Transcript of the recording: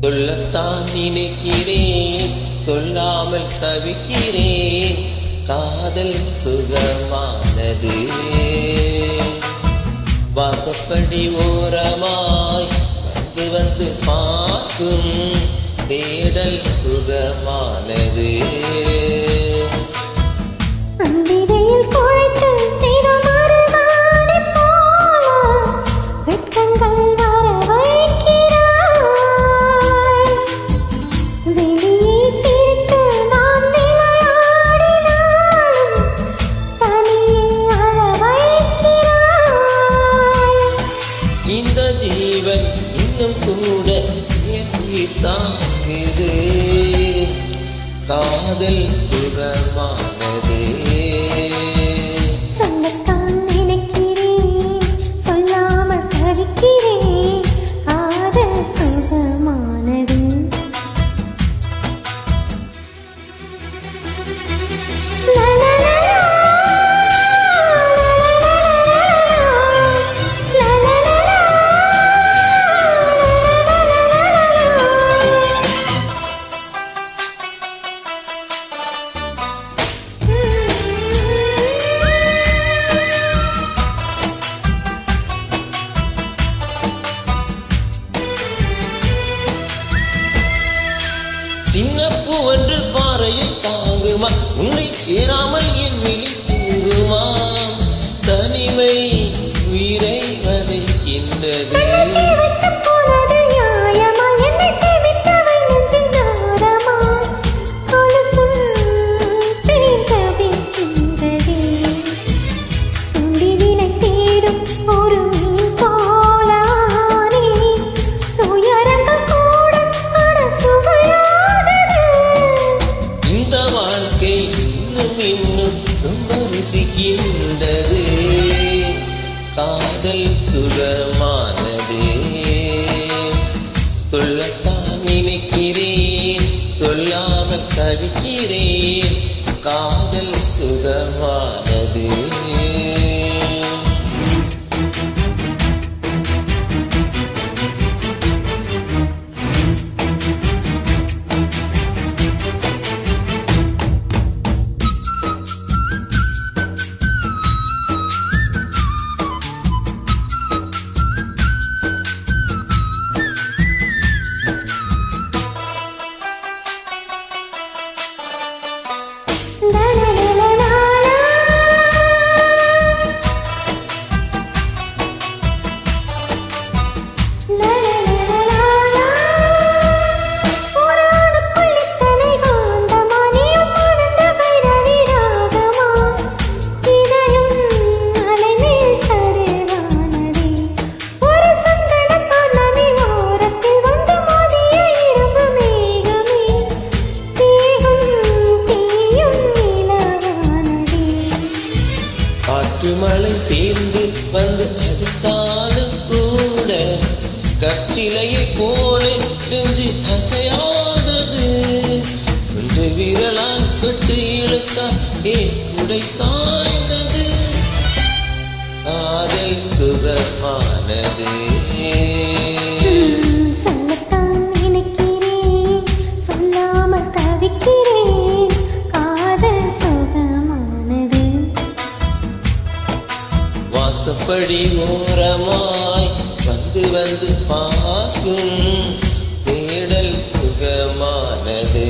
சொல்லத்தான் நினைக்கிறேன் சொல்லாமல் தவிக்கிறேன். காதல் சுகமானது. வாசப்படி ஓரமாய் வந்து வந்து பார்க்கும் தேடல் சுகமானது. ஜீவன் இன்னும் கூட இயக்கி தாங்குது. காதல் சுகமானதே. சேராமல் என் விழி காதல் சுகமானதே. சொல்லத்தான் நினைக்கிறேன் சொல்லாமல் தவிக்கிறேன் காதல் சுகமானதே. மண் சேர்ந்து வந்து அடித்தாலும் கூட கற்றிலையை போல நெஞ்சு அசையாதது. சொன்று விரலால் கொட்டு இழுக்கா ஏ உடை சாய்ந்தது. காதல் சுகமானது. வாசப்படி ஓரமாய் வந்து வந்து பார்க்கும் தேடல் சுகமானது.